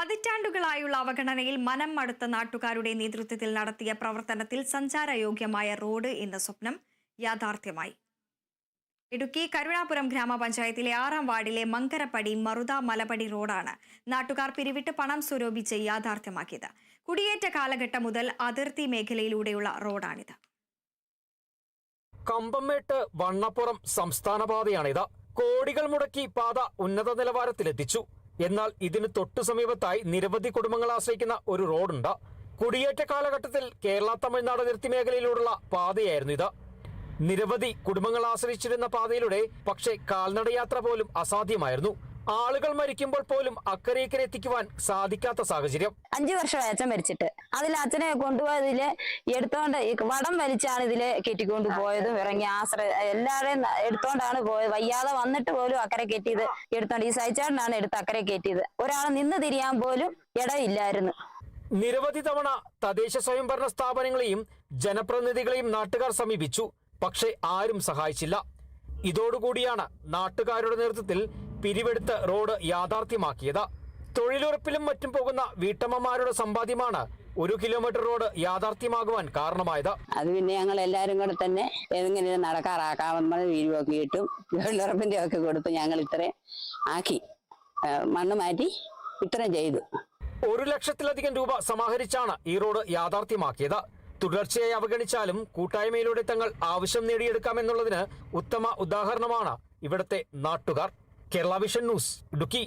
പതിറ്റാണ്ടുകളായുള്ള അവഗണനയിൽ മനം മടുത്ത നാട്ടുകാരുടെ നേതൃത്വത്തിൽ നടത്തിയ പ്രവർത്തനത്തിൽ സഞ്ചാരയോഗ്യമായ റോഡ് എന്ന സ്വപ്നം യാഥാർത്ഥ്യമായി. ഇടുക്കി കരുണാപുരം ഗ്രാമപഞ്ചായത്തിലെ ആറാം വാർഡിലെ മങ്കരപ്പടി മറുത മലപടി റോഡാണ് നാട്ടുകാർ പിരിവിട്ട് പണം സ്വരൂപിച്ച് യാഥാർത്ഥ്യമാക്കിയത്. കുടിയേറ്റ കാലഘട്ടം മുതൽ അതിർത്തി മേഖലയിലൂടെയുള്ള റോഡാണിത്. കമ്പംമേട്ട് വണ്ണപ്പുറം സംസ്ഥാന പാതയാണിത് കോടികൾ മുടക്കി പാത ഉന്നത നിലവാരത്തിലെത്തിച്ചു. എന്നാൽ ഇതിന് തൊട്ടു സമീപത്തായി നിരവധി കുടുംബങ്ങൾ ആശ്രയിക്കുന്ന ഒരു റോഡുണ്ട്. കുടിയേറ്റ കാലഘട്ടത്തിൽ കേരള തമിഴ്നാട് അതിർത്തി മേഖലയിലൂടെയുള്ള പാതയായിരുന്നു ഇത്. നിരവധി കുടുംബങ്ങൾ ആശ്രയിച്ചിരുന്ന പാതയിലൂടെ പക്ഷേ കാൽനടയാത്ര പോലും അസാധ്യമായിരുന്നു. ആളുകൾ മരിക്കുമ്പോൾ പോലും അക്കരെ ഇക്കരെ എത്തിക്കുവാൻ സാധിക്കാത്ത സാഹചര്യം. അഞ്ചു വർഷമായി അച്ഛൻ മരിച്ചിട്ട്. അതിൽ അച്ഛനെ കൊണ്ടുപോയതിൽ എടുത്തോണ്ട് വടം വലിച്ചാണ് ഇതിൽ കെട്ടിക്കൊണ്ട് പോയതും ഇറങ്ങി ആശ്രയ എല്ലാവരെയും എടുത്തോണ്ടാണ് പോയത്. വയ്യാതെ വന്നിട്ട് പോലും അക്കരെ കെട്ടിയത് എടുത്തോണ്ട്. ഈ സൈച്ചാടിനാണ് എടുത്ത് അക്കരെ കെട്ടിയത്. ഒരാൾ നിന്ന് തിരിയാൻ പോലും ഇടയില്ലായിരുന്നു. നിരവധി തവണ തദ്ദേശ സ്വയംഭരണ സ്ഥാപനങ്ങളെയും ജനപ്രതിനിധികളെയും നാട്ടുകാർ സമീപിച്ചു. പക്ഷേ ആരും സഹായിച്ചില്ല. ഇതോടുകൂടിയാണ് നാട്ടുകാരുടെ നേതൃത്വത്തിൽ പിരിവെടുത്ത് റോഡ് യാഥാർത്ഥ്യമാക്കിയത്. തൊഴിലുറപ്പിലും മറ്റും പോകുന്ന വീട്ടമ്മമാരുടെ സമ്പാദ്യമാണ് ഒരു കിലോമീറ്റർ റോഡ് യാഥാർത്ഥ്യമാകുവാൻ കാരണമായത്. അത് പിന്നെ ഞങ്ങൾ എല്ലാരും കൂടെ തന്നെ എങ്ങനെ നടക്കാറാക്കാമെന്ന് വീരുവൊക്കെ ഇട്ടും തൊഴിലുറപ്പിന്റെ ഒക്കെ കൊടുത്ത് ഞങ്ങൾ ഇത്രയും ആക്കി മണ്ണ് മാറ്റി ഇത്രയും ചെയ്തു. ഒരു ലക്ഷത്തിലധികം രൂപ സമാഹരിച്ചാണ് ഈ റോഡ് യാഥാർത്ഥ്യമാക്കിയത്. തുടർച്ചയായി അവഗണിച്ചാലും കൂട്ടായ്മയിലൂടെ തങ്ങൾ ആവശ്യം നേടിയെടുക്കാമെന്നുള്ളതിന് ഉത്തമ ഉദാഹരണമാണ് ഇവിടുത്തെ നാട്ടുകാർ. Kerala vision news Idukki.